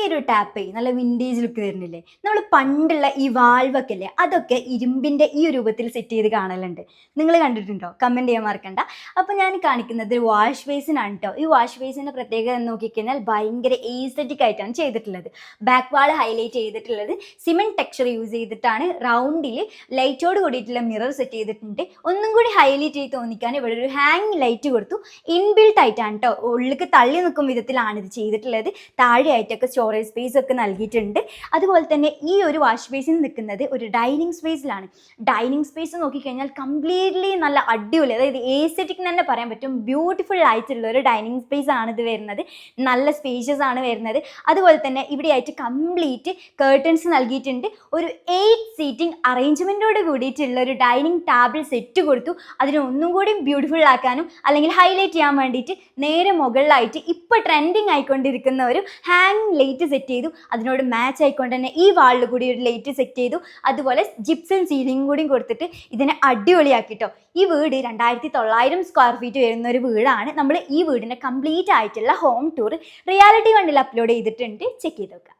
ഈ ഒരു ടാപ്പ് നല്ല വിന്റേജ് ലുക്ക് തരുന്നില്ലേ നമ്മൾ പണ്ടുള്ള ഈ വാൾവൊക്കെ അല്ലേ അതൊക്കെ ഇരുമ്പിന്റെ ഈ രൂപത്തിൽ സെറ്റ് ചെയ്ത് കാണലുണ്ട്. നിങ്ങൾ കണ്ടിട്ടുണ്ടോ? കമന്റ് ചെയ്യാൻ മറക്കണ്ട. അപ്പോൾ ഞാൻ കാണിക്കുന്നത് വാഷ് ബേസിനാണ് കേട്ടോ ഈ വാഷ് ബേസിന്റെ പ്രത്യേകത എന്ന് നോക്കിക്കഴിഞ്ഞാൽ ഭയങ്കര ഏസ്തറ്റിക് ആയിട്ടാണ് ചെയ്തിട്ടുള്ളത്. ബാക്ക് വാൾ ഹൈലൈറ്റ് ചെയ്തിട്ടുള്ളത്. സിമെന്റ് ടെക്സ്ചർ യൂസ് ചെയ്തിട്ടാണ് റൗണ്ടിൽ ലൈറ്റോട് കൂടിയിട്ടുള്ള മിറർ സെറ്റ് ചെയ്തിട്ടുണ്ട്. ഒന്നും കൂടി ഹൈലൈറ്റ് ചെയ്ത് തോന്നിക്കാൻ ഇവിടെ ഒരു ഹാങ് ലൈറ്റ് കൊടുത്തു. ഇൻബിൽട്ട് ആയിട്ടാണ് കേട്ടോ ഉള്ളിലേക്ക് തള്ളി നിൽക്കും വിധത്തിലാണ് ഇത് ചെയ്തിട്ടുള്ളത്. താഴെയായിട്ടൊക്കെ സ്റ്റോറേജ് സ്പേസ് ഒക്കെ നൽകിയിട്ടുണ്ട്. അതുപോലെ തന്നെ ഈ ഒരു വാഷ് ബേസിൽ നിൽക്കുന്നത് ഒരു ഡൈനിങ് സ്പേസിലാണ് ഡൈനിങ് സ്പേസ് നോക്കിക്കഴിഞ്ഞാൽ കംപ്ലീറ്റ്ലി നല്ല അടിപൊളി അതായത് ഏസ്തെറ്റിക് തന്നെ പറയാൻ പറ്റും ബ്യൂട്ടിഫുൾ ആയിട്ടുള്ള ഒരു ഡൈനിങ് സ്പേസ് ആണ് ഇത് വരുന്നത്. നല്ല സ്പേഷ്യസ് ആണ് വരുന്നത്. അതുപോലെ തന്നെ ഇവിടെയായിട്ട് കംപ്ലീറ്റ് കേർട്ടൻസ് നൽകിയിട്ടുണ്ട്. ഒരു എയ്റ്റ് സീറ്റിംഗ് അറേഞ്ച്മെന്റോട് കൂടിയിട്ടുള്ള ഒരു ഡൈനിങ് ടേബിൾ സെറ്റ് കൊടുത്തു. അതിനെ ഒന്നും കൂടി ബ്യൂട്ടിഫുൾ ആക്കാനും അല്ലെങ്കിൽ ഹൈലൈറ്റ് ചെയ്യാൻ വേണ്ടിയിട്ട് നേരെ മുകളിലായിട്ട് ഇപ്പോൾ ട്രെൻഡിങ് ആയിക്കൊണ്ടിരിക്കുന്ന ഒരു ഹാങ് ലൈറ്റ് സെറ്റ് ചെയ്തു. അതിനോട് മാച്ച് ആയിക്കൊണ്ട് തന്നെ ഈ വാളിൽ കൂടി ഒരു ലൈറ്റ് സെറ്റ് ചെയ്തു. അതുപോലെ ജിപ്സൺ സീലിംഗ് കൂടി കൊടുത്തിട്ട് ഇതിനെ അടിപൊളിയാക്കിട്ടോ. ഈ വീട് രണ്ടായിരത്തി തൊള്ളായിരം സ്ക്വയർ ഫീറ്റ് വരുന്ന ഒരു വീടാണ്. നമ്മൾ ഈ വീടിന്റെ കംപ്ലീറ്റ് ആയിട്ടുള്ള ഹോം ടൂർ റിയാലിറ്റി വണ്ടിൽ അപ്ലോഡ് ചെയ്തിട്ടുണ്ട്. ചെക്ക് ചെയ്ത് നോക്കുക.